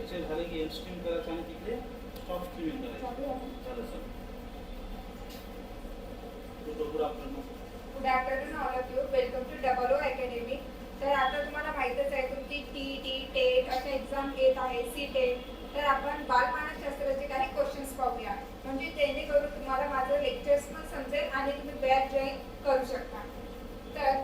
Lecture झालं की M stream करायचं आणि तिकडे स्टॉप स्ट्रीमिंग करायचं. झालं sir. Good afternoon good afternoon all of you welcome to double O academy तर आता तुम्हाला माहीतच आहे तुमची टी टी टेट अशा एक्झाम येत आहे सी टेट तर आपण बालमानसशास्त्राचे काही क्वेश्चन्स पाहूया. म्हणजे जेणेकरून तुम्हाला माझं लेक्चर्स पण समजेल आणि तुम्ही बॅच जॉईन करू शकता तर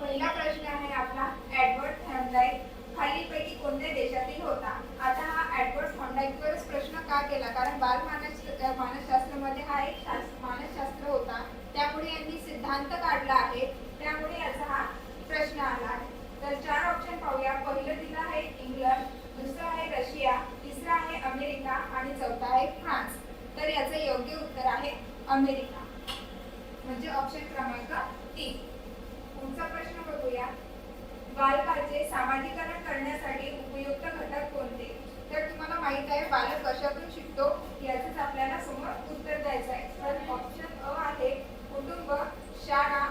पहिला प्रश्न आहे आपला ॲडवर्ड थॉर्नडाईक खालीलपैकी कोणत्या देशातील होता आता हा ॲडवर्ड थॉर्नडाईकवरच प्रश्न का केला कारण बाल मानस मानसशास्त्रामध्ये हा एक शास्त्र मानसशास्त्र होता त्यामुळे यांनी सिद्धांत काढला आहे त्यामुळे याचा हा प्रश्न आला आहे तर चार ऑप्शन पाहूया पहिलं दिलं आहे इंग्लंड दुसरं आहे रशिया तिसरं आहे अमेरिका आणि चौथा आहे फ्रान्स तर याचं योग्य उत्तर आहे अमेरिका. म्हणजे ऑप्शन क्रमांक तीन पुढचा प्रश्न बघूया. बालकाचे सामाजिक करण्यासाठी उपयुक्त घटक कोणते तर तुम्हाला माहीत आहे बालक कशातून शिकतो याचंच आपल्याला समोर उत्तर द्यायचं आहे तर ऑप्शन अ आहे कुटुंब शाळा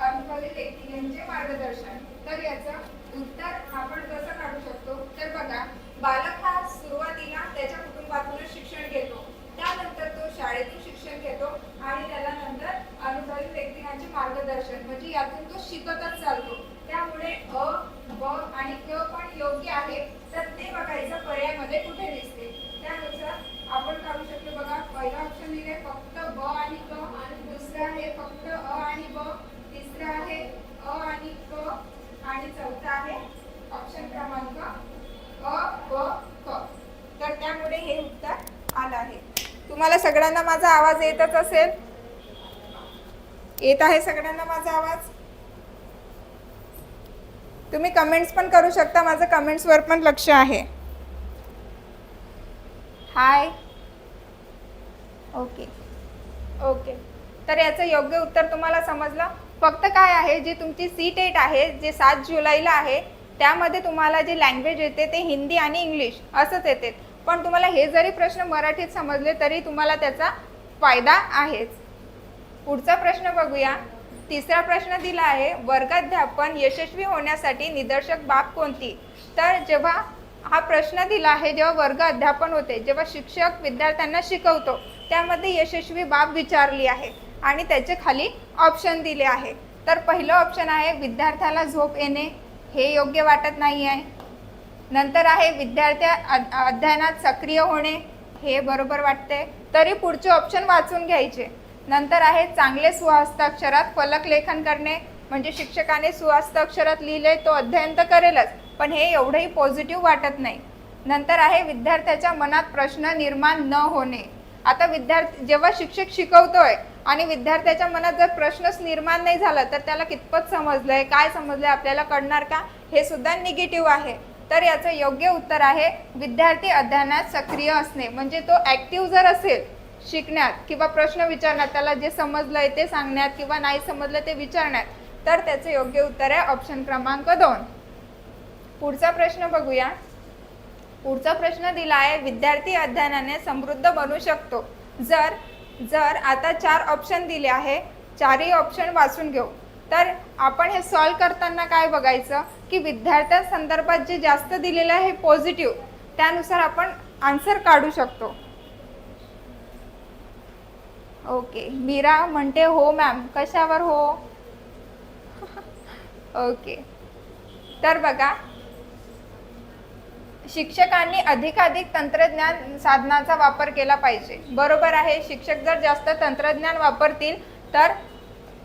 अनुभवी व्यक्ती यांचे मार्गदर्शन तर याचं उत्तर आपण कसं काढू शकतो तर बघा बालक हा सुरुवातीला त्याच्या कुटुंबातूनच शिक्षण घेतो त्यानंतर तो शाळेतून शिक्षण घेतो आणि त्याला नंतर अनुभवी व्यक्तींचे मार्गदर्शन म्हणजे यातून तो शिकतच चालतो त्यामुळे अ ब आणि क पण योग्य आहे तर ते बघायचं पर्यायामध्ये कुठे दिसते त्यानुसार आपण काढू शकतो बघा पहिला ऑप्शन दिले फक्त ब आणि क आणि दुसरं आहे फक्त अ आणि ब तिसरं आहे अ आणि क आणि चौथं आहे ऑप्शन क्रमांक अ ब क तर त्यामुळे हे उत्तर आलं आहे तुम्हाला सगळ्यांना माझा आवाज येतच असेल? येत आहे सगळ्यांना माझा आवाज? तुम्ही कमेंट्स पण करू शकता माझं कमेंट्सवर पण लक्ष आहे. हाय ओके ओके तर याचं योग्य उत्तर तुम्हाला समजलं? फक्त काय आहे जी तुमची सी टेट आहे जे सात जुलैला आहे त्यामध्ये तुम्हाला जे लँग्वेज येते ते हिंदी आणि इंग्लिश असंच येते. पण तुम्हाला हे जरी प्रश्न मराठीत समजले तरी तुम्हाला त्याचा फायदा आहेच. पुढचा प्रश्न बघूया. तिसरा प्रश्न दिला आहे वर्गाध्यापन यशस्वी होण्यासाठी निदर्शक बाब कोणती? तर जेव्हा हा प्रश्न दिला आहे जेव्हा वर्ग अध्यापन होते जेव्हा शिक्षक विद्यार्थ्यांना शिकवतो त्यामध्ये यशस्वी बाब विचारली आहे आणि त्याचे खाली ऑप्शन दिले आहे. तर पहिलं ऑप्शन आहे विद्यार्थ्याला झोप येणे. हे योग्य वाटत नाही आहे नंतर आहे विद्यार्थ्या अध्ययनात सक्रिय होणे हे बरोबर वाटते. तरी पुढचे ऑप्शन वाचून घ्यायचे. नंतर आहे चांगले सुहस्ताक्षरात फलक लेखन करणे. म्हणजे शिक्षकाने सुहस्ताक्षरात लिहिले तो अध्ययन तर करेलच पण हे एवढंही पॉझिटिव्ह वाटत नाही. नंतर आहे विद्यार्थ्याच्या मनात प्रश्न निर्माण न होणे. आता विद्यार्थी जेव्हा शिक्षक शिकवतोय आणि विद्यार्थ्याच्या मनात जर प्रश्नच निर्माण नाही झाला तर त्याला कितपत समजलंय काय समजलंय आपल्याला कळणार का? हे सुद्धा निगेटिव्ह आहे. तर याचं योग्य उत्तर आहे. विद्यार्थी अध्ययनात सक्रिय असणे. म्हणजे तो ॲक्टिव्ह जर असेल शिकण्यात किंवा प्रश्न विचारण्यात त्याला जे समजलंय ते सांगण्यात किंवा नाही समजलं ते विचारण्यात तर त्याचं योग्य उत्तर आहे ऑप्शन क्रमांक दोन. पुढचा प्रश्न बघूया. पुढचा प्रश्न दिला आहे विद्यार्थी अध्ययनाने समृद्ध बनू शकतो. जर जर आता चार ऑप्शन दिले आहे. चारही ऑप्शन वाचून घेऊ. तर आपण हे सॉल्व करताना काय बघायचं? की विद्यार्थ्यांसंदर्भात जे जास्त दिलेलं आहे पॉझिटिव्ह त्यानुसार आपण आन्सर काढू शकतो. ओके मीरा म्हणते हो मॅम कशावर हो? ओके तर बघा शिक्षकांनी अधिकाधिक तंत्रज्ञान साधनाचा वापर केला पाहिजे. बरोबर आहे शिक्षक जर जास्त तंत्रज्ञान वापरतील तर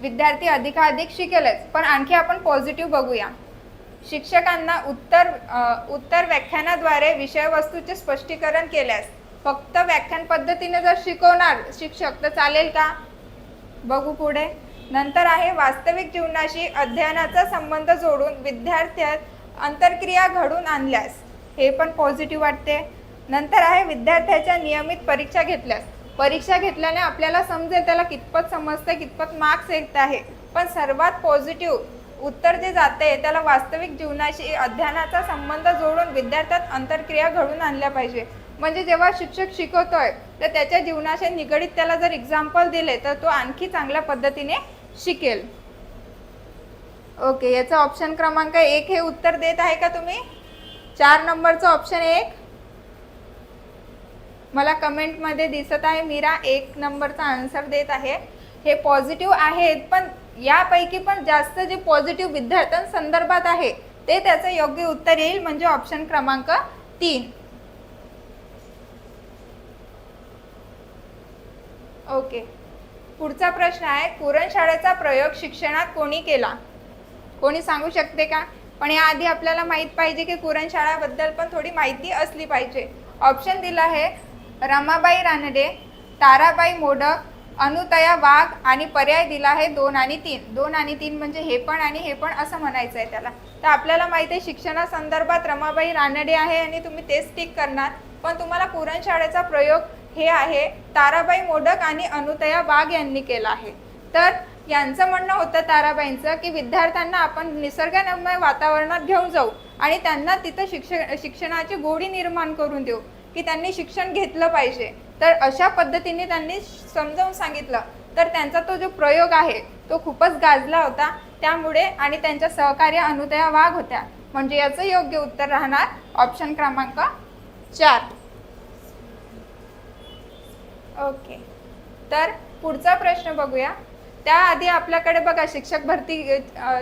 विद्यार्थी अधिकाधिक शिकेलच. पण आणखी आपण पॉझिटिव्ह बघूया. शिक्षकांना उत्तर उत्तर व्याख्यानाद्वारे विषयवस्तूचे स्पष्टीकरण केल्यास फक्त व्याख्यान पद्धतीने जर शिकवणार शिक्षक तर चालेल का? बघू पुढे. नंतर आहे वास्तविक जीवनाशी अध्ययनाचा संबंध जोडून विद्यार्थ्यात अंतरक्रिया घडून आणल्यास हे पण पॉझिटिव्ह वाटते. नंतर आहे विद्यार्थ्याच्या नियमित परीक्षा घेतल्यास परीक्षा घेतल्याने आपल्याला समजेल त्याला कितपत समजतं कितपत मार्क्स येत आहे. पण सर्वात पॉझिटिव्ह उत्तर जे जाते त्याला वास्तविक जीवनाशी अध्ययनाचा संबंध जोडून विद्यार्थ्यात अंतरक्रिया घडून आणल्या पाहिजे. म्हणजे जेव्हा शिक्षक शिकवतोय तर त्याच्या जीवनाशी निगडीत त्याला जर एक्झाम्पल दिले तर तो आणखी चांगल्या पद्धतीने शिकेल. ओके याचा ऑप्शन क्रमांक एक हे उत्तर देत आहे का तुम्ही? चार नंबरचं ऑप्शन एक. मला कमेंटमध्ये दिसत आहे. मीरा एक नंबरचा आन्सर देत आहे. हे पॉझिटिव्ह आहेत पण यापैकी पण जास्त जे पॉझिटिव्ह विद्यार्थ्यांसंदर्भात आहे ते त्याचं योग्य उत्तर येईल म्हणजे ऑप्शन क्रमांक तीन. ओके पुढचा प्रश्न आहे कुरणशाळेचा प्रयोग शिक्षणात कोणी केला? कोणी सांगू शकते का? पण याआधी आपल्याला माहीत पाहिजे की कुरणशाळाबद्दल पण थोडी माहिती असली पाहिजे. ऑप्शन दिला आहे रमाबाई रानडे ताराबाई मोडक अनुतया वाघ आणि पर्याय दिला आहे दोन आणि तीन. दोन आणि तीन म्हणजे हे पण आणि हे पण असं म्हणायचं आहे त्याला. तर आपल्याला माहिती आहे शिक्षणासंदर्भात रमाबाई रानडे आहे आणि तुम्ही तेच टिक करणार. पण तुम्हाला पुरणशाळेचा प्रयोग हे आहे. ताराबाई मोडक आणि अनुतया वाघ यांनी केला आहे. तर यांचं म्हणणं होतं ताराबाईंचं की विद्यार्थ्यांना आपण निसर्गरम्य वातावरणात घेऊन जाऊ आणि त्यांना तिथं शिक्षण शिक्षणाची गोडी निर्माण करून देऊ. की त्यांनी शिक्षण घेतलं पाहिजे. तर अशा पद्धतीने त्यांनी समजावून सांगितलं. तर त्यांचा तो जो प्रयोग आहे तो खूपच गाजला होता. त्यामुळे आणि त्यांच्या सहकार्य अनुदया वाघ होत्या. म्हणजे याचं योग्य उत्तर राहणार ऑप्शन क्रमांक चार. ओके. तर पुढचा प्रश्न बघूया. त्याआधी आपल्याकडे बघा शिक्षक भरती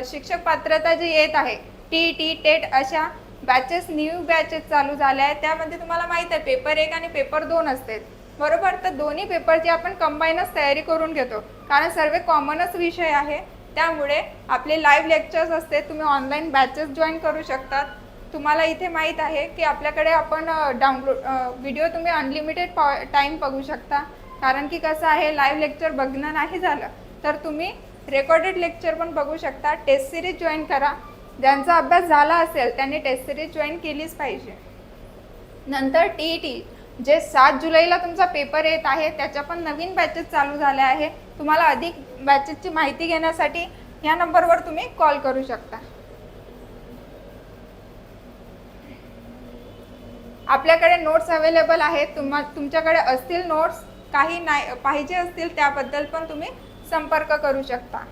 शिक्षक पात्रता जी येत आहे टी टी टेट अशा बॅचेस न्यू बॅचेस चालू झाल्या आहेत. त्यामध्ये तुम्हाला माहीत आहे पेपर एक आणि पेपर दोन असते बरोबर? तर दोन्ही पेपरची आपण कंबाईनच तयारी करून घेतो. कारण सर्व कॉमनच विषय आहे. त्यामुळे आपले लाईव्ह लेक्चर्स असते. तुम्ही ऑनलाईन बॅचेस जॉईन करू शकतात. तुम्हाला इथे माहीत आहे की आपल्याकडे आपण डाउनलोड व्हिडिओ तुम्ही अनलिमिटेड पॉ टाईम बघू शकता. कारण की कसं आहे लाईव्ह लेक्चर बघणं नाही झालं. तर तुम्ही रेकॉर्डेड लेक्चर पण बघू शकता. टेस्ट सिरीज जॉईन करा. ज्यांचा अभ्यास झाला असेल त्यांनी टेस्ट सिरीज जॉईन केलीच पाहिजे. नंतर टी ई टी जे सात जुलैला तुमचा पेपर येत आहे त्याच्या पण नवीन बॅचेस चालू झाल्या आहे. तुम्हाला अधिक बॅचेसची माहिती घेण्यासाठी या नंबरवर तुम्ही कॉल करू शकता. आपल्याकडे नोट्स अवेलेबल आहेत. तुम्हा तुमच्याकडे असतील नोट्स काही नाही पाहिजे असतील त्याबद्दल पण तुम्ही संपर्क करू शकता.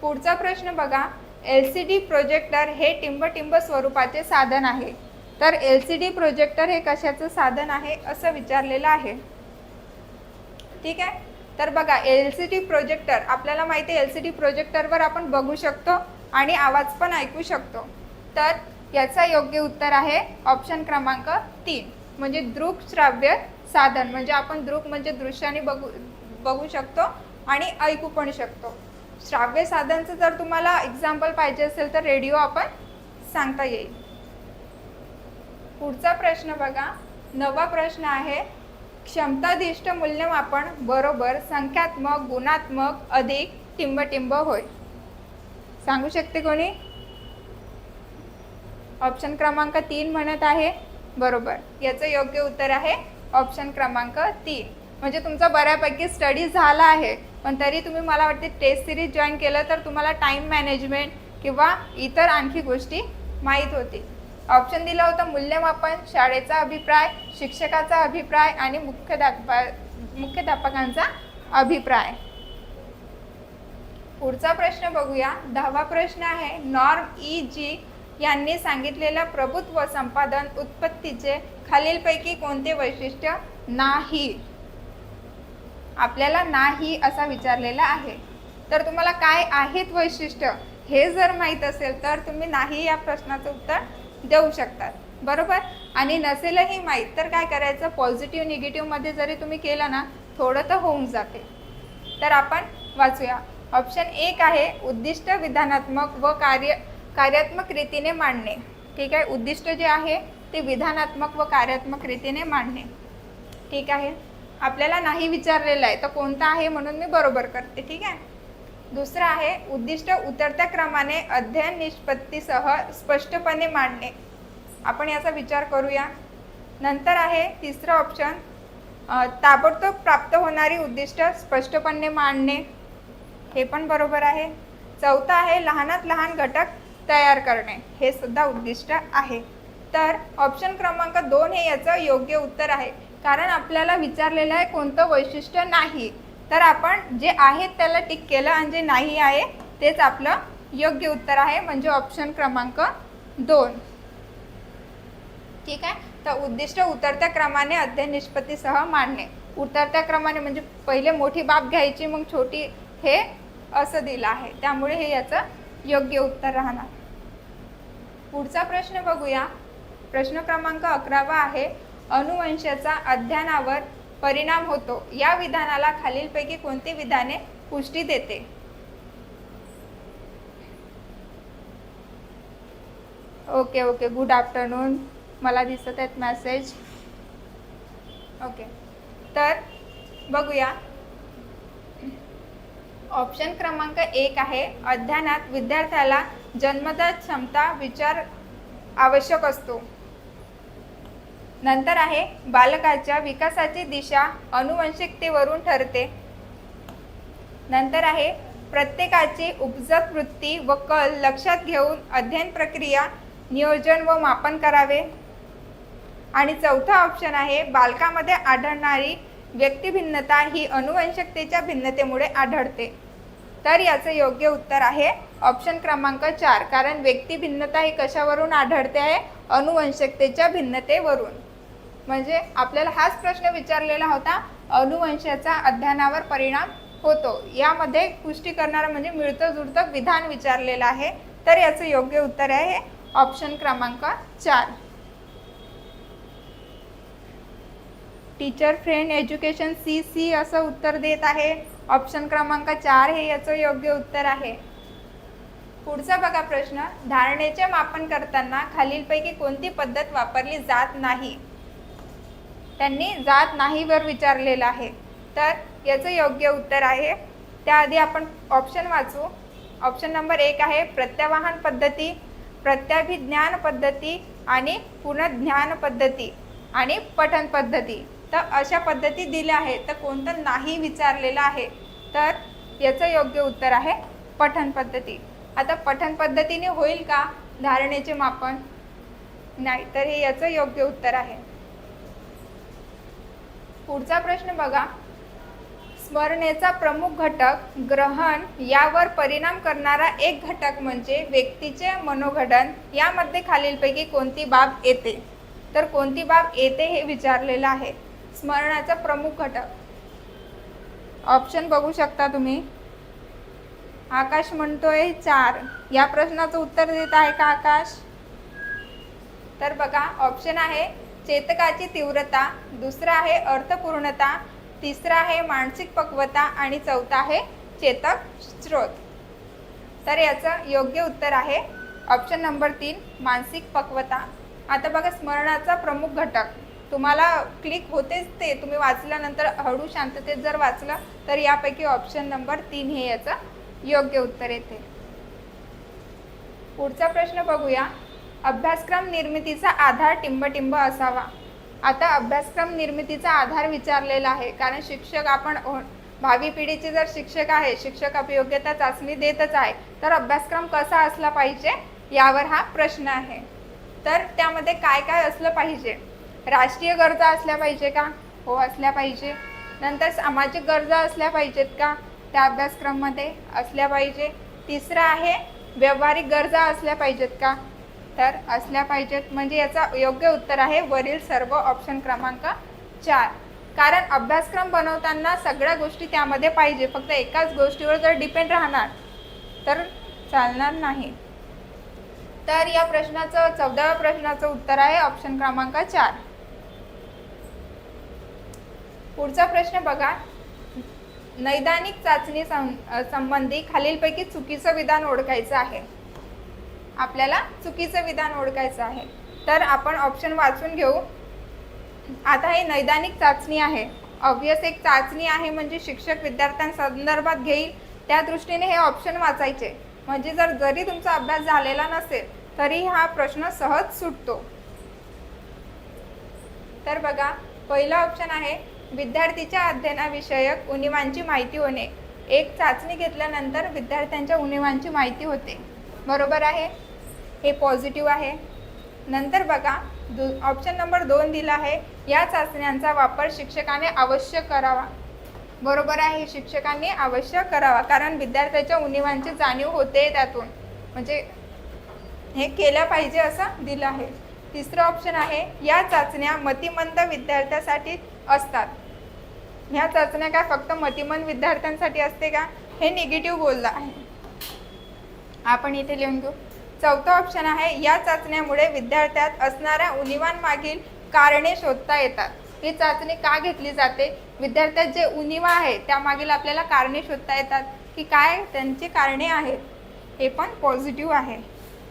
पुढचा प्रश्न बघा. एल सी डी प्रोजेक्टर हे टिंबटिंब स्वरूपाचे साधन आहे. तर एल सी डी प्रोजेक्टर हे कशाचं साधन आहे असं विचारलेलं आहे. ठीक आहे? तर बघा एल सी डी प्रोजेक्टर आपल्याला माहिती आहे एल सी डी प्रोजेक्टरवर आपण बघू शकतो आणि आवाज पण ऐकू शकतो. तर याचा योग्य उत्तर आहे ऑप्शन क्रमांक तीन म्हणजे दृक श्राव्य साधन. म्हणजे आपण दृक म्हणजे दृश्याने बघू बघू शकतो आणि ऐकू पण शकतो. श्राव्य साधनचं जर तुम्हाला एक्झाम्पल पाहिजे असेल तर रेडिओ आपण सांगता येईल. पुढचा प्रश्न बघा. नवा प्रश्न आहे. क्षमताधिष्ठ मूल्यमापन बरोबर संख्यात्मक गुणात्मक अधिक टिंबटिंब होय. सांगू शकते कोणी? ऑप्शन क्रमांक तीन म्हणत आहे. बरोबर. याचं योग्य उत्तर आहे ऑप्शन क्रमांक तीन. म्हणजे तुमचा बऱ्यापैकी स्टडी झाला आहे. पण तरी तुम्ही मला वाटते टेस्ट सिरीज जॉईन केलं तर तुम्हाला टाईम मॅनेजमेंट किंवा इतर आणखी गोष्टी माहीत होती ऑप्शन दिलं होतं मूल्यमापन शाळेचा अभिप्राय शिक्षकाचा अभिप्राय आणि मुख्याध्यापा मुख्याध्यापकांचा अभिप्राय. पुढचा प्रश्न बघूया. दहावा प्रश्न आहे नॉर्म ई जी यांनी सांगितलेल्या प्रभुत्व संपादन उत्पत्तीचे खालीलपैकी कोणते वैशिष्ट्य नाही? आपल्याला नाही असा विचारलेला आहे. तर तुम्हाला काय आहेत वैशिष्ट्य हे जर माहीत असेल तर तुम्ही नाही या प्रश्नाचं उत्तर देऊ शकतात. बरोबर? आणि नसेलही माहीत तर काय करायचं? पॉझिटिव्ह निगेटिव्हमध्ये जरी तुम्ही केलं ना थोडं तर होऊन जाते. तर आपण वाचूया. ऑप्शन एक आहे उद्दिष्ट विधानात्मक व कार्य कार्यात्मक रीतीने मांडणे. ठीक आहे? उद्दिष्ट जे आहे ते विधानात्मक व कार्यात्मक रीतीने मांडणे. ठीक आहे? आपल्याला नाही विचारलेलं आहे तर कोणता आहे म्हणून मी बरोबर करते ठीक आहे? दुसरं आहे उद्दिष्ट उतरत्या क्रमाने अध्ययन निष्पत्तीसह स्पष्टपणे मांडणे. आपण याचा विचार करूया. नंतर आहे तिसरं ऑप्शन ताबडतोब प्राप्त होणारी उद्दिष्ट स्पष्टपणे मांडणे. हे पण बरोबर आहे. चौथं आहे लहानात लहान घटक तयार करणे. हे सुद्धा उद्दिष्ट आहे. तर ऑप्शन क्रमांक दोन हे याचं योग्य उत्तर आहे. कारण आपल्याला विचारलेलं आहे कोणतं वैशिष्ट्य नाही. तर आपण जे आहे त्याला टिक केलं आणि जे नाही आहे तेच आपलं योग्य उत्तर आहे. म्हणजे ऑप्शन क्रमांक दोन. ठीक आहे? तर उद्दिष्ट उतरत्या क्रमाने अध्ययन निष्पत्तीसह मांडणे उतरत्या क्रमाने म्हणजे पहिले मोठी बाब घ्यायची मग छोटी हे असं दिलं आहे. त्यामुळे हे याचं योग्य उत्तर राहणार. पुढचा प्रश्न बघूया. प्रश्न क्रमांक अकरावा आहे. अनुवंशाचा अध्ययनावर परिणाम होतो. या विधानाला खालीलपैकी कोणती विधाने पुष्टी देते? ओके ओके गुड आफ्टरनून मला दिसत आहेत मॅसेज ओके तर बघूया. ऑप्शन क्रमांक एक आहे. अध्ययनात विद्यार्थ्याला जन्मजात क्षमता विचार आवश्यक असतो. नंतर आहे बालकाच्या विकासाची दिशा अनुवंशिकतेवरून ठरते. नंतर आहे प्रत्येकाची उपजत वृत्ती व कल लक्षात घेऊन अध्ययन प्रक्रिया नियोजन व मापन करावे. आणि चौथा ऑप्शन आहे बालकामध्ये आढळणारी व्यक्तिभिन्नता ही अनुवंशकतेच्या भिन्नतेमुळे आढळते. तर याचं योग्य उत्तर आहे ऑप्शन क्रमांक चार कारण व्यक्तिभिन्नता ही कशावरून आढळते आहे? अनुवंशकतेच्या भिन्नतेवरून. म्हणजे आपल्याला हाच प्रश्न विचारलेला होता अनुवंशाचा अध्ययनावर परिणाम होतो. यामध्ये पुष्टी करणारं म्हणजे मिळतं जुळतं विधान विचारलेलं आहे. तर याचं योग्य उत्तर आहे ऑप्शन क्रमांक चार. Teacher friend education C C असं उत्तर देत आहे. ऑप्शन क्रमांक चार हे याचं योग्य उत्तर आहे. पुढचा बघा प्रश्न. धारणेचे मापन करताना खालीलपैकी कोणती पद्धत वापरली जात नाही? त्यांनी जात नाहीवर विचारलेलं आहे. तर याचं योग्य उत्तर आहे. त्याआधी आपण ऑप्शन वाचू. ऑप्शन नंबर एक आहे प्रत्यावाहन पद्धती प्रत्याभिज्ञान पद्धती आणि पुनर्ज्ञान पद्धती आणि पठन पद्धती. तर अशा पद्धती दिल्या आहेत. तर कोणतं नाही विचारलेलं आहे. तर याचं योग्य उत्तर आहे पठन पद्धती. आता पठन पद्धतीने होईल का? धारणेचे मापन? नाही तर हे याचं योग्य उत्तर आहे. पुढचा प्रश्न बघा. स्मरणेचा प्रमुख घटक ग्रहण यावर परिणाम करणारा एक घटक म्हणजे व्यक्तीचे मनोघडन यामध्ये खालीलपैकी कोणती बाब येते? तर कोणती बाब येते हे विचारलेलं आहे. स्मरणाचा प्रमुख घटक. ऑप्शन बघू शकता तुम्ही. आकाश म्हणतोय चार. या प्रश्नाचं उत्तर देत आहे का आकाश? तर बघा ऑप्शन आहे चेतकाची तीव्रता दुसरा आहे अर्थपूर्णता तिसरा आहे मानसिक पक्वता आणि चौथा आहे चेतक स्रोत. तर याचं योग्य उत्तर आहे ऑप्शन नंबर तीन मानसिक पक्वता. आता बघा स्मरणाचा प्रमुख घटक. तुम्हाला क्लिक होतेच ते. तुम्ही वाचल्यानंतर हळू शांततेत जर वाचलं तर यापैकी ऑप्शन नंबर तीन हे याचं योग्य उत्तर येते. पुढचा प्रश्न बघूया. अभ्यासक्रम निर्मितीचा आधार टिंबटिंब असावा. आता अभ्यासक्रम निर्मितीचा आधार विचारलेला आहे कारण शिक्षक आपण हो- भावी पिढीचे जर शिक्षक आहे शिक्षक अभियोग्यता चाचणी देतच आहे तर अभ्यासक्रम कसा असला पाहिजे यावर हा प्रश्न आहे. तर त्यामध्ये काय काय असलं पाहिजे? राष्ट्रीय गरजा असल्या पाहिजे का? हो असल्या पाहिजे. नंतर सामाजिक गरजा असल्या पाहिजेत का? त्या अभ्यासक्रममध्ये असल्या पाहिजे. तिसरं आहे व्यावहारिक गरजा असल्या पाहिजेत का? तर असल्या पाहिजेत. म्हणजे याचा योग्य उत्तर आहे वरील सर्व ऑप्शन क्रमांक चार. कारण अभ्यासक्रम बनवताना सगळ्या गोष्टी त्यामध्ये पाहिजे. फक्त एकाच गोष्टीवर जर डिपेंड राहणार तर चालणार नाही. तर या प्रश्नाचं चौदाव्या प्रश्नाचं उत्तर आहे ऑप्शन क्रमांक चार. पुढचा प्रश्न बघा. नैदानिक चाचणी सं- संबंधी खालीलपैकी चुकीचं विधान ओळखायचं आहे. आपल्याला चुकीचं विधान ओळखायचं आहे. तर आपण ऑप्शन वाचून घेऊ. आता हे नैदानिक चाचणी आहे. ऑब्वियस एक चाचणी आहे म्हणजे शिक्षक विद्यार्थ्यांसंदर्भात घेईल. त्या दृष्टीने हे ऑप्शन वाचायचे. म्हणजे जर जरी तुमचा अभ्यास झालेला नसेल तरी हा प्रश्न सहज सुटतो. तर बघा पहिला ऑप्शन आहे विद्यार्थीच्या अध्ययनाविषयक उणीवांची माहिती होणे. एक चाचणी घेतल्यानंतर विद्यार्थ्यांच्या उणीवांची माहिती होते. बरोबर आहे? हे पॉझिटिव्ह आहे. नंतर बघा दु ऑप्शन नंबर दोन दिला आहे. या चाचण्यांचा वापर शिक्षकाने अवश्य करावा. बरोबर आहे शिक्षकांनी अवश्य करावा. कारण विद्यार्थ्याच्या उणिवांची जाणीव होते त्यातून. म्हणजे हे केलं पाहिजे असं दिलं आहे. तिसरं ऑप्शन आहे या चाचण्या मतिमंद विद्यार्थ्यासाठी असतात. ह्या चाचण्या काय फक्त मतिमंद विद्यार्थ्यांसाठी असते का? हे निगेटिव्ह बोललं आहे. आपण इथे लिहून घेऊ. चौथा ऑप्शन आहे या चाचण्यामुळे विद्यार्थ्यात असणाऱ्या उणिवांमागील कारणे शोधता येतात. ही चाचणी का घेतली जाते? विद्यार्थ्यात जे उणिवा आहे त्यामागील आपल्याला कारणे शोधता येतात. की काय? त्यांची कारणे आहेत. हे पण पॉझिटिव्ह आहे.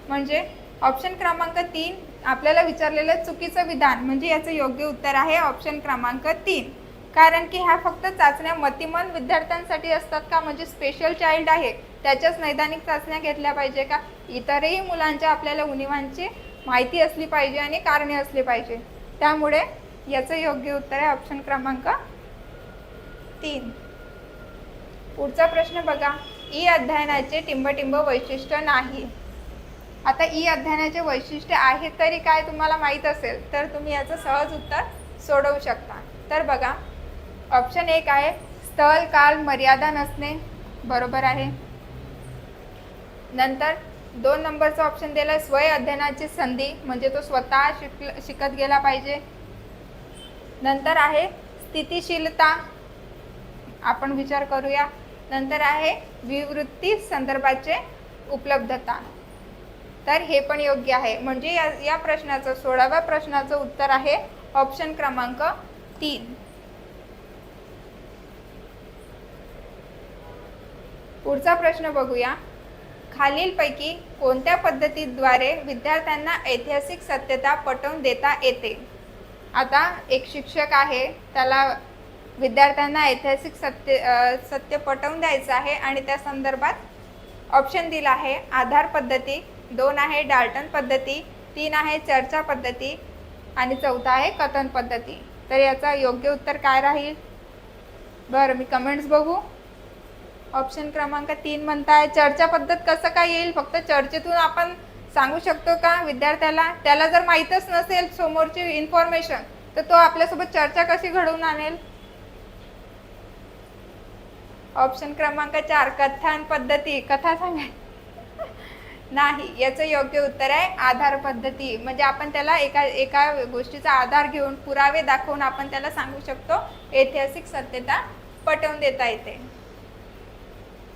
म्हणजे ऑप्शन क्रमांक तीन आपल्याला विचारलेलं चुकीचं विधान म्हणजे याचं योग्य उत्तर आहे ऑप्शन क्रमांक तीन. कारण की ह्या फक्त चाचण्या मतिमन विद्यार्थ्यांसाठी असतात का? म्हणजे स्पेशल चाइल्ड आहे. त्याच्याच नैदानिक चाचण्या घेतल्या पाहिजे का? इतरही मुलांच्या आपल्याला उणिवांची माहिती असली पाहिजे आणि कारणे असली पाहिजे. त्यामुळे याचं योग्य उत्तर आहे ऑप्शन क्रमांक तीन. पुढचा प्रश्न बघा. ई अध्ययनाचे टिंबटिंब वैशिष्ट्य नाही. आता ई अध्ययनाचे वैशिष्ट्य आहे तरी काय तुम्हाला माहीत असेल तर तुम्ही याचं सहज उत्तर सोडवू शकता. तर बघा ऑप्शन एक आहे स्थल काल मर्यादा नसणे. बरोबर आहे? नंतर दोन नंबरचा ऑप्शन दिला आहे स्वय अध्ययनाची संधी म्हणजे तो स्वतः शिक शिकत गेला पाहिजे. नंतर आहे स्थितिशीलता आपण विचार करूया. नंतर आहे विवृत्ती संदर्भाचे उपलब्धता. तर हे पण योग्य आहे. म्हणजे या या प्रश्नाचं सोळाव्या प्रश्नाचं उत्तर आहे ऑप्शन क्रमांक तीन. पुढचा प्रश्न बघूया. खालीलपैकी कोणत्या पद्धतीद्वारे विद्यार्थ्यांना ऐतिहासिक सत्यता पटवून देता येते? आता एक शिक्षक आहे त्याला विद्यार्थ्यांना ऐतिहासिक सत्य सत्य पटवून द्यायचं आहे आणि त्या संदर्भात ऑप्शन दिला आहे. आधार पद्धती दोन आहे डाल्टन पद्धती तीन आहे चर्चा पद्धती आणि चौथा आहे कथन पद्धती. तर याचा योग्य उत्तर काय राहील? बरं मी कमेंट्स बघू. ऑप्शन क्रमांक तीन म्हणताय चर्चा पद्धत कसं काय येईल? फक्त चर्चेतून आपण सांगू शकतो का विद्यार्थ्याला? त्याला जर माहीतच नसेल समोरची इन्फॉर्मेशन तर तो आपल्यासोबत चर्चा कशी घडवून आणेल? ऑप्शन क्रमांक चार कथान पद्धती. कथा सांगाय नाही याचं योग्य उत्तर आहे आधार पद्धती. म्हणजे आपण त्याला एका एका गोष्टीचा आधार घेऊन पुरावे दाखवून आपण त्याला सांगू शकतो. ऐतिहासिक सत्यता पटवून देता येते.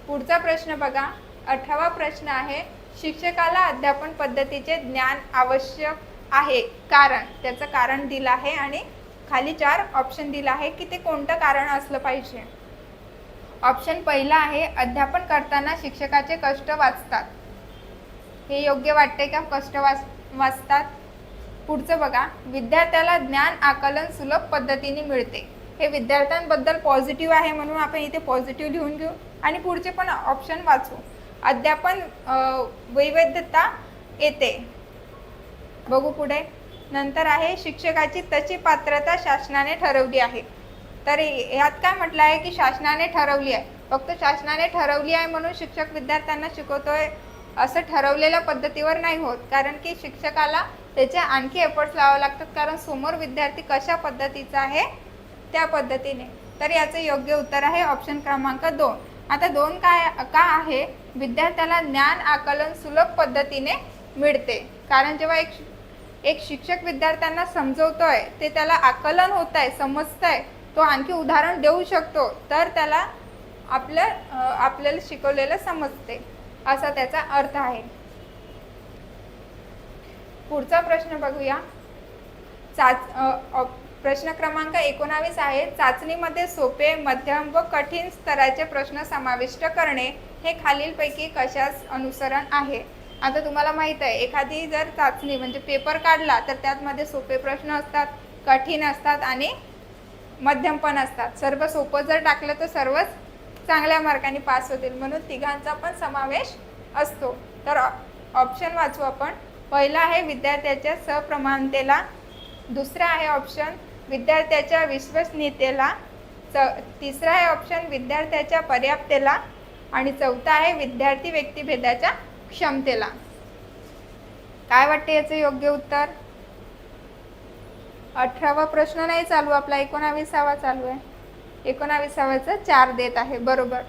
पुढचा प्रश्न बघा. अठरावा प्रश्न आहे शिक्षकाला अध्यापन पद्धतीचे ज्ञान आवश्यक आहे. कारण त्याचं कारण दिलं आहे आणि खाली चार ऑप्शन दिलं आहे की ते कोणतं कारण असलं पाहिजे. ऑप्शन पहिला आहे अध्यापन करताना शिक्षकाचे कष्ट वाचतात. हे योग्य वाटते का? कष्ट वाच वाचतात. पुढचं बघा विद्यार्थ्याला ज्ञान आकलन सुलभ पद्धतीने मिळते. हे विद्यार्थ्यांबद्दल पॉझिटिव्ह आहे म्हणून आपण इथे पॉझिटिव्ह लिहून घेऊ. आणि पुढचे पण ऑप्शन वाचू. अध्यापन वैविध्यता येते. बघू पुढे. नंतर आहे शिक्षकाची तशी पात्रता शासनाने ठरवली आहे. तर ह्यात काय म्हटलं आहे की शासनाने ठरवली आहे. फक्त शासनाने ठरवली आहे म्हणून शिक्षक विद्यार्थ्यांना शिकवतोय असं ठरवलेल्या पद्धतीवर नाही होत. कारण की शिक्षकाला त्याचे आणखी एफर्ट्स लावावे लागतात. कारण समोर विद्यार्थी कशा पद्धतीचा आहे त्या पद्धतीने. तर याचं योग्य उत्तर आहे ऑप्शन क्रमांक दोन. आता दोन काय का आहे? विद्यार्थ्याला ज्ञान आकलन सुलभ पद्धतीने मिळते. कारण जेव्हा एक एक शिक्षक विद्यार्थ्यांना समजवतोय ते त्याला आकलन होत आहे समजतंय तो आणखी उदाहरण देऊ शकतो तर त्याला आपलं आपल्याला शिकवलेलं समजते असा त्याचा अर्थ आहे. पुढचा प्रश्न बघूया. चाच प्रश्न क्रमांक एकोणावीस आहे. चाचणीमध्ये सोपे मध्यम व कठीण स्तराचे प्रश्न समाविष्ट करणे हे खालीलपैकी कशास अनुसरण आहे? आता तुम्हाला माहीत आहे एखादी जर चाचणी म्हणजे पेपर काढला तर त्यातमध्ये सोपे प्रश्न असतात कठीण असतात आणि मध्यम पण असतात. सर्व सोपं जर टाकलं तर सर्वच चांगल्या मार्काने पास होतील. म्हणून तिघांचा पण समावेश असतो. तर ऑप्शन वाचू आपण. पहिला आहे विद्यार्थ्याच्या सप्रमाणतेला. दुसरा आहे ऑप्शन विद्यार्थ्याच्या विश्वसनीयतेला च तिसरा आहे ऑप्शन विद्यार्थ्याच्या पर्याप्तेला आणि चौथा आहे विद्यार्थी व्यक्तिभेदाच्या क्षमतेला. काय वाटते याचं योग्य उत्तर? अठरावा प्रश्न नाही चालू आपला एकोणाविसावा चालू आहे. एकोणाविसावाचं चार देत आहे बरोबर.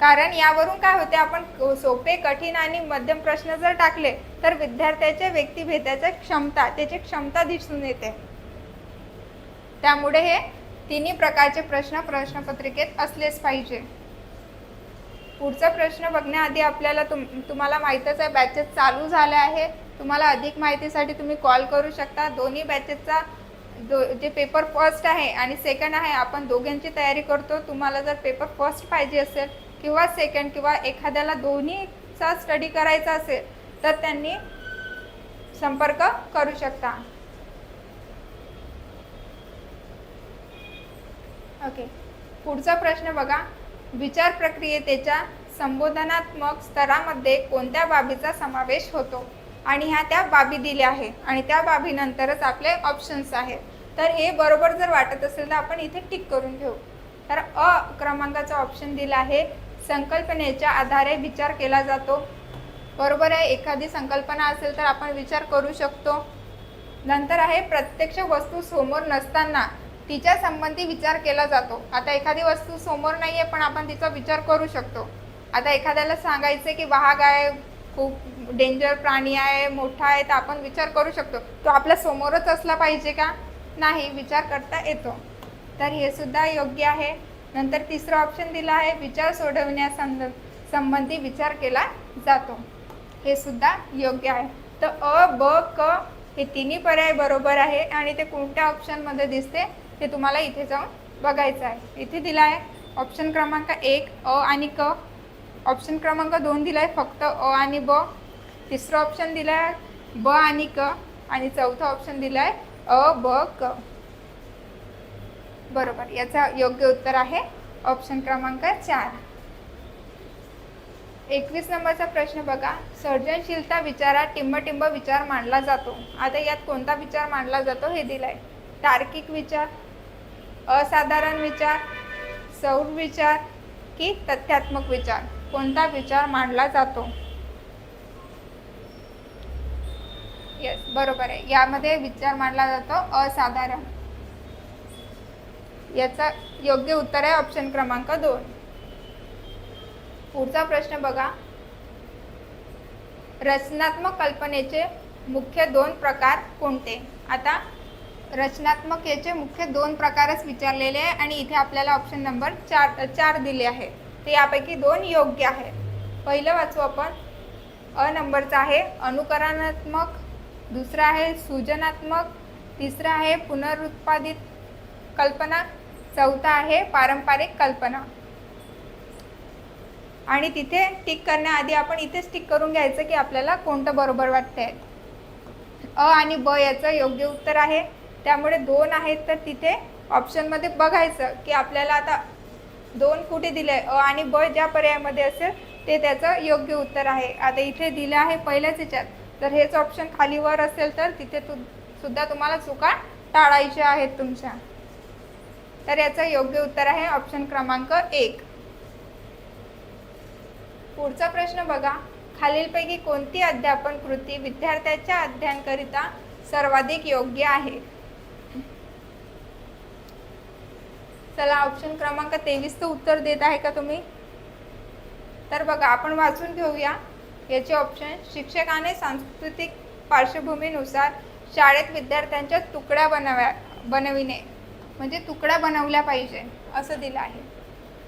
कारण यावरून काय होते आपण सोपे कठीण आणि मध्यम प्रश्न जर टाकले तर विद्यार्थ्याच्या व्यक्तिभेदाच्या क्षमता त्याची क्षमता दिसून येते. त्यामुळे हे तिन्ही प्रकारचे प्रश्न प्रश्नपत्रिकेत असलेच पाहिजे. पुढचा प्रश्न बघण्याआधी आपल्याला तुम तुम्हाला माहीतच आहे बॅचेस चालू झाल्या आहे. तुम्हाला अधिक माहितीसाठी तुम्ही कॉल करू शकता. दोन्ही बॅचेसचा दो जे पेपर फर्स्ट आहे आणि सेकंड आहे आपण दोघांची तयारी करतो. तुम्हाला जर पेपर फर्स्ट पाहिजे असेल किंवा सेकंड किंवा एखाद्याला दोन्हीचा स्टडी करायचा असेल तर त्यांनी संपर्क करू शकता. ओके पुढचा प्रश्न बघा. विचार प्रक्रियेतेच्या संबोधनात्मक स्तरामध्ये कोणत्या बाबीचा समावेश होतो? आणि ह्या त्या बाबी दिल्या आहे. आणि त्या बाबीनंतरच आपले ऑप्शन्स आहेत. तर हे बरोबर जर वाटत असेल तर आपण इथे टिक करून घेऊ. तर अ क्रमांकाचा ऑप्शन दिला आहे. संकल्पनेच्या आधारे विचार केला जातो. बरोबर आहे? एखादी संकल्पना असेल तर आपण विचार करू शकतो. नंतर आहे प्रत्यक्ष वस्तू समोर नसताना. तिच्या संबंधी विचार केला जातो. आता एखादी वस्तू समोर नाही आहे पण आपण तिचा विचार करू शकतो. आता एखाद्याला सांगायचं की वाघ आहे खूप डेंजर प्राणी आहे मोठा आहे तर आपण विचार करू शकतो. तो आपल्या समोरच असला पाहिजे का? नाही विचार करता येतो. तर हे सुद्धा योग्य आहे. नंतर तिसरं ऑप्शन दिलं आहे विचार सोडवण्यासंद संबंधी विचार केला जातो. हे सुद्धा योग्य आहे. तर अ ब क हे तिन्ही पर्याय बरोबर आहे आणि ते कोणत्या ऑप्शनमध्ये दिसते? ते तुम्हाला इथे जाऊन बघायचं आहे. इथे दिलं आहे ऑप्शन क्रमांक एक अ आणि क. ऑप्शन क्रमांक दोन दिला आहे फक्त अ आणि ब. तिसरं ऑप्शन दिलं आहे ब आणि क. आणि चौथं ऑप्शन दिलं आहे अ ब क. बरोबर. याचा योग्य उत्तर आहे ऑप्शन क्रमांक चार. एकवीस नंबरचा प्रश्न बघा. सर्जनशीलता विचारात टिंबटिंब विचार मांडला जातो. आता यात कोणता विचार मांडला जातो हे दिलं आहे तार्किक विचार असाधारण विचार सौर विचार की तथ्यात्मक विचार. कोणता विचार मांडला जातो? येस बरोबर आहे. यामध्ये विचार मांडला जातो असाधारण. याचा योग्य उत्तर आहे ऑप्शन क्रमांक दोन. पुढचा प्रश्न बघा. रचनात्मक कल्पनेचे मुख्य दोन प्रकार कोणते? आता रचनात्मक याचे मुख्य दोन प्रकारच विचारलेले आहे आणि इथे आपल्याला ऑप्शन नंबर चार चार दिले आहे. ते यापैकी दोन योग्य आहे. पहिलं वाचू आपण. अ नंबरचा आहे अनुकरणात्मक दुसरा आहे सृजनात्मक तिसरा आहे पुनरुत्पादित कल्पना चौथा आहे पारंपरिक कल्पना. आणि तिथे टिक करण्याआधी आपण इथेच टिक करून घ्यायचं की आपल्याला कोणतं बरोबर वाटतंय. अ आणि ब याचं योग्य उत्तर आहे. त्यामुळे दोन आहेत तर तिथे ऑप्शनमध्ये बघायचं की आपल्याला आता दोन कुठे दिले अ आणि ब ज्या पर्यायामध्ये असेल ते त्याचं योग्य उत्तर आहे. आता इथे दिलं आहे पहिल्याच ह्याच्यात तर हेच ऑप्शन खाली वर असेल तर तिथे तु सुद्धा तुम्हाला चुका टाळायच्या आहेत तुमच्या. तर याचं योग्य उत्तर आहे ऑप्शन क्रमांक एक. पुढचा प्रश्न बघा. खालीलपैकी कोणती अध्यापन कृती विद्यार्थ्याच्या अध्ययनकरिता सर्वाधिक योग्य आहे? चला ऑप्शन क्रमांक तेवीसचं उत्तर देत आहे का तुम्ही? तर बघा आपण वाचून घेऊया. याचे ऑप्शन शिक्षकाने सांस्कृतिक पार्श्वभूमीनुसार शाळेत विद्यार्थ्यांच्या तुकड्या बनव्या बनविणे म्हणजे तुकड्या बनवल्या पाहिजे असं दिलं आहे.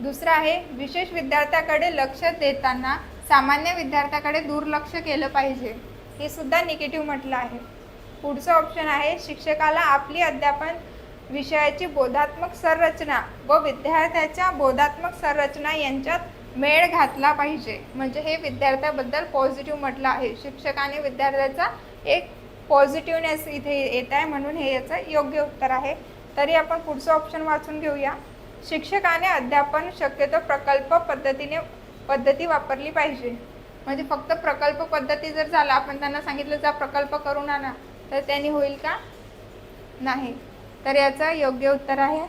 दुसरं आहे विशेष विद्यार्थ्याकडे लक्ष देताना सामान्य विद्यार्थ्याकडे दुर्लक्ष केलं पाहिजे हे सुद्धा निगेटिव्ह म्हटलं आहे. पुढचं ऑप्शन आहे शिक्षकाला आपली अध्यापन विषयाची बोधात्मक संरचना व विद्यार्थ्याच्या बोधात्मक संरचना यांच्यात मेळ घातला पाहिजे. म्हणजे हे विद्यार्थ्याबद्दल पॉझिटिव्ह म्हटलं आहे. शिक्षकाने विद्यार्थ्याचा एक पॉझिटिव्हनेस इथे येत आहे म्हणून हे याचं योग्य उत्तर आहे. तरी आपण पुढचं ऑप्शन वाचून घेऊया. शिक्षकाने अध्यापन शक्यतो प्रकल्प पद्धतीने पद्धती वापरली पाहिजे. म्हणजे फक्त प्रकल्प पद्धती जर झाला आपण त्यांना सांगितलं जा प्रकल्प करून आणा. तर त्यांनी होईल का? नाही. तर याचं योग्य उत्तर आहे.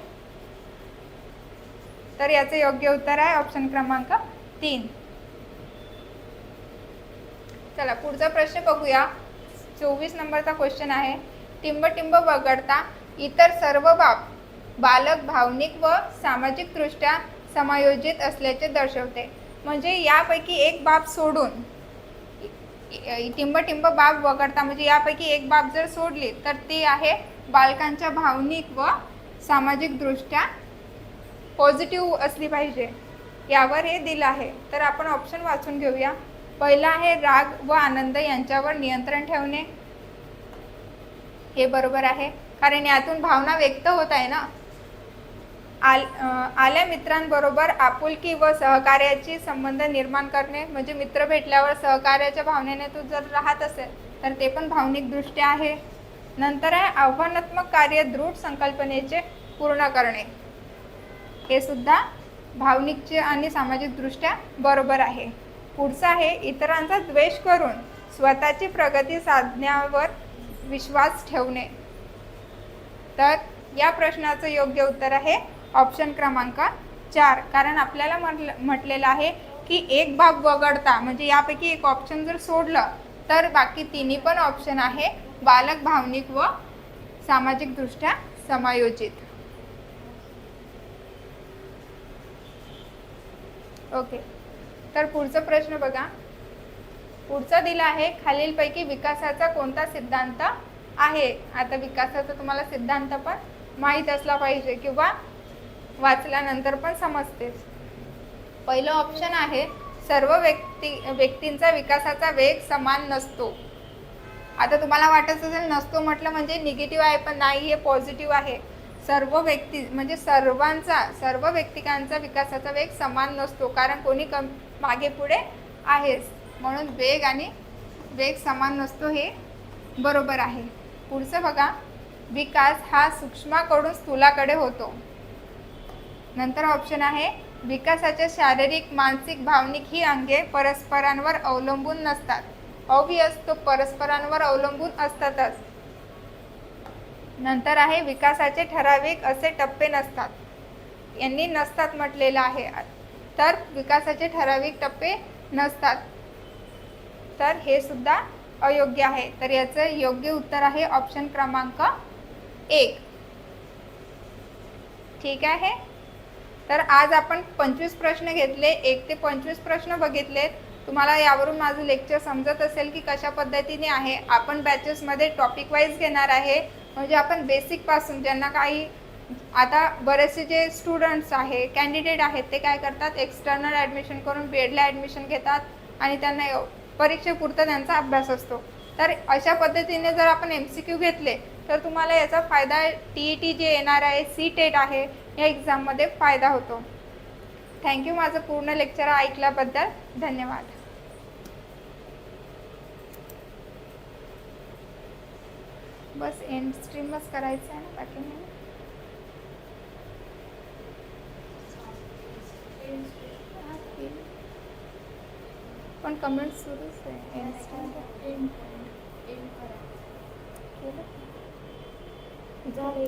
तर याचं योग्य उत्तर आहे ऑप्शन क्रमांक तीन. चला पुढचा प्रश्न बघूया. चोवीस नंबरचा क्वेश्चन आहे. टिंबटिंब वगळता इतर सर्व बाब बालक भावनिक व सामाजिकदृष्ट्या समायोजित असल्याचे दर्शवते. म्हणजे यापैकी एक बाब सोडून टिंबटिंब टिंब टिंब बाब वगळता म्हणजे यापैकी एक बाब जर सोडली तर ती आहे बालकांच्या भावनिक व सामाजिकदृष्ट्या पॉझिटिव्ह असली पाहिजे. यावर हे दिलं आहे. तर आपण ऑप्शन वाचून घेऊया. पहिला आहे राग व आनंद यांच्यावर नियंत्रण ठेवणे. हे बरोबर आहे. कारण यातून भावना व्यक्त होत आहे ना? आल आल्या मित्रांबरोबर आपुलकी व सहकार्याची संबंध निर्माण करणे. म्हणजे मित्र भेटल्यावर सहकार्याच्या भावनेने तू जर राहत असेल तर ते पण भावनिकदृष्ट्या आहे. नंतर आहे आव्हानात्मक कार्य दृढ संकल्पनेचे पूर्ण करणे. हे सुद्धा भावनिकचे आणि सामाजिकदृष्ट्या बरोबर आहे. पुढचं आहे इतरांचा द्वेष करून स्वतःची प्रगती साधण्यावर विश्वास ठेवणे. तर या प्रश्नाचं योग्य उत्तर आहे ऑप्शन क्रमांक चार. कारण आपल्याला म्हटलं म्हटलेलं आहे की एक भाग वगळता म्हणजे यापैकी एक ऑप्शन जर सोडलं तर बाकी तिन्ही पण ऑप्शन आहे. बालक भावनिक व सामाजिकदृष्ट्या समायोजित. ओके तर पुढचा प्रश्न बघा. पुढचा दिला आहे खालीलपैकी विकासाचा कोणता सिद्धांत आहे? आता विकासाचा तुम्हाला सिद्धांत पण माहीत असला पाहिजे किंवा वाचल्यानंतर पण समजतेच पहिलं ऑप्शन आहे सर्व व्यक्ती व्यक्तींचा विकासाचा वेग समान नसतो. आता तुम्हाला वाटत असेल नसतो म्हटलं म्हणजे निगेटिव्ह आहे पण नाही हे पॉझिटिव्ह आहे. सर्व व्यक्ती म्हणजे सर्वांचा सर्व व्यक्तिकांचा विकासाचा वेग समान नसतो कारण कोणी कम मागे पुढे आहेच. म्हणून वेग आणि वेग समान नसतो हे बरोबर आहे. पुढचं बघा विकास हा सूक्ष्माकडून स्थूलाकडे होतो. नंतर ऑप्शन आहे विकासाच्या शारीरिक मानसिक भावनिक ही अंगे परस्परांवर अवलंबून नसतात. ऑबियस तो परस्परांवर अवलंबून असतातच. नंतर आहे विकासाचे ठराविक असे टप्पे नसतात. यांनी नसतात म्हटलेलं आहे. तर विकासाचे ठराविक टप्पे नसतात. तर हे सुद्धा अयोग्य आहे. तर याचं योग्य उत्तर आहे ऑप्शन क्रमांक एक. ठीक आहे? तर आज आपण पंचवीस प्रश्न घेतले. एक ते पंचवीस प्रश्न बघितलेत. तुम्हाला यावरून माझं लेक्चर समजत असेल की कशा पद्धतीने आहे. आपण बॅचेसमध्ये टॉपिक वाईज घेणार आहे. म्हणजे आपण बेसिकपासून ज्यांना काही आता बरेचसे जे स्टुडंट्स आहे कॅन्डिडेट आहेत ते काय करतात? एक्सटर्नल ॲडमिशन करून बी एडला ॲडमिशन घेतात आणि त्यांना परीक्षेपुरता त्यांचा अभ्यास असतो. तर अशा पद्धतीने जर आपण एम सी क्यू घेतले तर तुम्हाला याचा फायदा टी ई टी जे येणार आहे सी टेट आहे या एक्झाममध्ये फायदा होतो. थँक्यू माझं पूर्ण लेक्चर ऐकल्याबद्दल. धन्यवाद. बस एंड स्ट्रीमच करायचं आहे ना बाकी नाही. पण कमेंट सुरूच आहे एंड केलं? झाले.